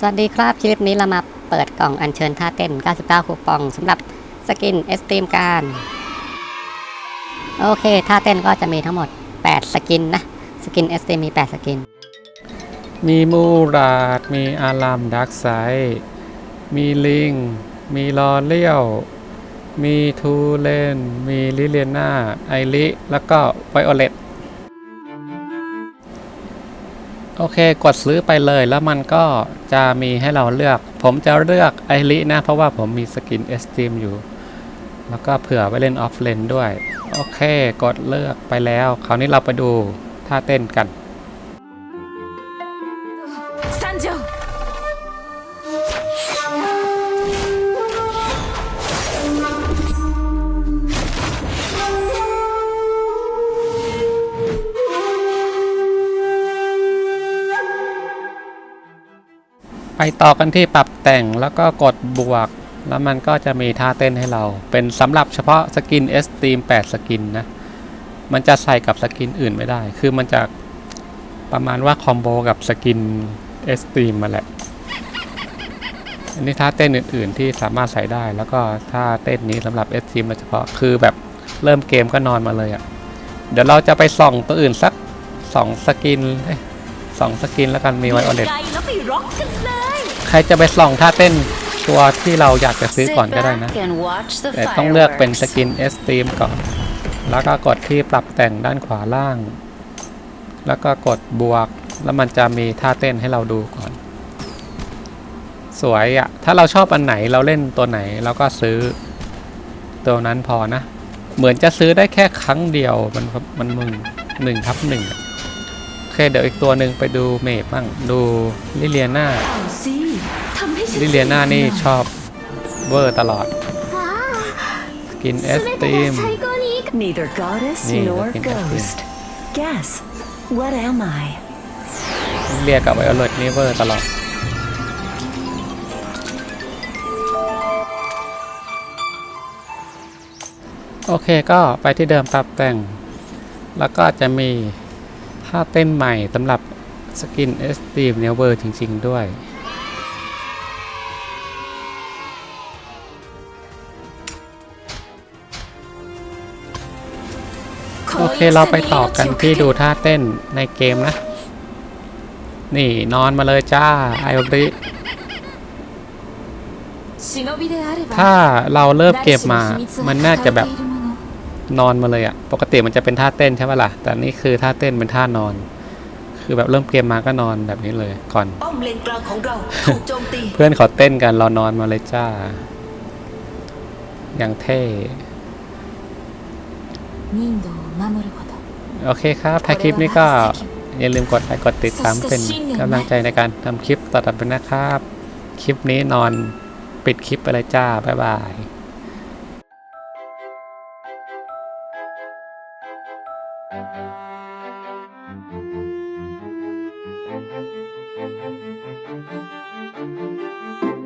สวัสดีครับ คลิปนี้เรามาเปิดกล่องอัญเชิญท่าเต้น 99 คูปองสำหรับสกินเอสตรีมการ โอเค ท่าเต้นก็จะมีทั้งหมด 8 สกินนะ สกินเอสตรีมมี 8 สกิน มีมูราด มีอารามดักไซมีลิง มีลอเลี้ยว มีทูเลน มีลิเลียนาไอริ แล้วก็ไวโอเลต โอเค กดซื้อไปเลยแล้วมันก็จะมีให้เราเลือก ผมจะเลือกไอรินะ เพราะว่าผมมีสกินเอสตรีมอยู่ แล้วก็เผื่อไว้เล่นออฟเลนด้วย โอเค กดเลือกไปแล้ว คราวนี้เราไปดูท่าเต้นกัน参上 ไปต่อกันที่ปรับแต่งแล้วก็กดบวก แล้วมันก็จะมีท่าเต้นให้เรา เป็นสำหรับเฉพาะสกิน S t e a m 8 สกินนะ มันจะใส่กับสกินอื่นไม่ได้ คือมันจะประมาณว่าคอมโบกับสกิน S t e a m มาแหละ อันนี้ท่าเต้นอื่น ๆ ที่สามารถใส่ได้ แล้วก็ท่าเต้นนี้สำหรับ S t e a m โดยเฉพาะ คือแบบเริ่มเกมก็นอนมาเลยอะ่ะ เดี๋ยวเราจะไปส่องตัวอื่นสักสองสกินเสองสกินแล้วกันมีไวโอเลตไกลแล้วไปร็อกกันเลยใครจะไปส่องท่าเต้นตัวที่เราอยากจะซื้อก่อนก็ได้นะ Sit back and watch the แต่ต้องเลือกเป็นส fireworks กินเอสตีมก่อน แล้วก็กดที่ปรับแต่งด้านขวาล่าง แล้วก็กดบวก แล้วมันจะมีท่าเต้นให้เราดูก่อน สวยอะ่ะ ถ้าเราชอบอันไหนเราเล่นตัวไหนเราก็ซื้อตัวนั้นพอนะ เหมือนจะซื้อได้แค่ครั้งเดียวมันมันมึงหนึ่งทับหนึ่งอะโอ เคเดี๋ยวอีกตัวหนึ่งไปดูเมดบ้างดูลิเลียนาเอาสิทำให้ฉันลิเลียนานี่ชอบเวอร์ตลอด กินเอสตีม Neither goddess นี่ nor เรากินแบบนี้ ghost Guess what am I เรียกกับไวโอเลตนี่เวอร์ตลอดโอเคก็ไปที่เดิมปรับแต่ง แล้วก็จะมี ท่าเต้นใหม่สำหรับสกินเอสตีมเนี่ยเวอร์จริง ๆ ด้วยโอเคเราไปต่อกันที่ดูท่าเต้นในเกมนะ นี่นอนมาเลยจ้าไอริถ้าเราเริ่มเก็บมา มันน่าจะแบบ นอนมาเลยอะปกติมันจะเป็นท่าเต้นใช่ปะล่ะ แต่นี่คือท่าเต้นเป็นท่านอน คือแบบเริ่มเกมมาก็นอนแบบนี้เลยก่อนป้อมเลนกลางของเราถูกโจมตี เพื่อนเขาเต้นกันเรานอนมาเลยจ้า อย่างเท่โอเคครับถ้าคลิปนี้ก็อย่าลืมกดไลค์กดติดตามเป็นกำลังใจในการทำคลิปต่อๆไปนะครับ คลิปนี้นอนปิดคลิปไปเลยจ้า บ๊ายบาย Thank you.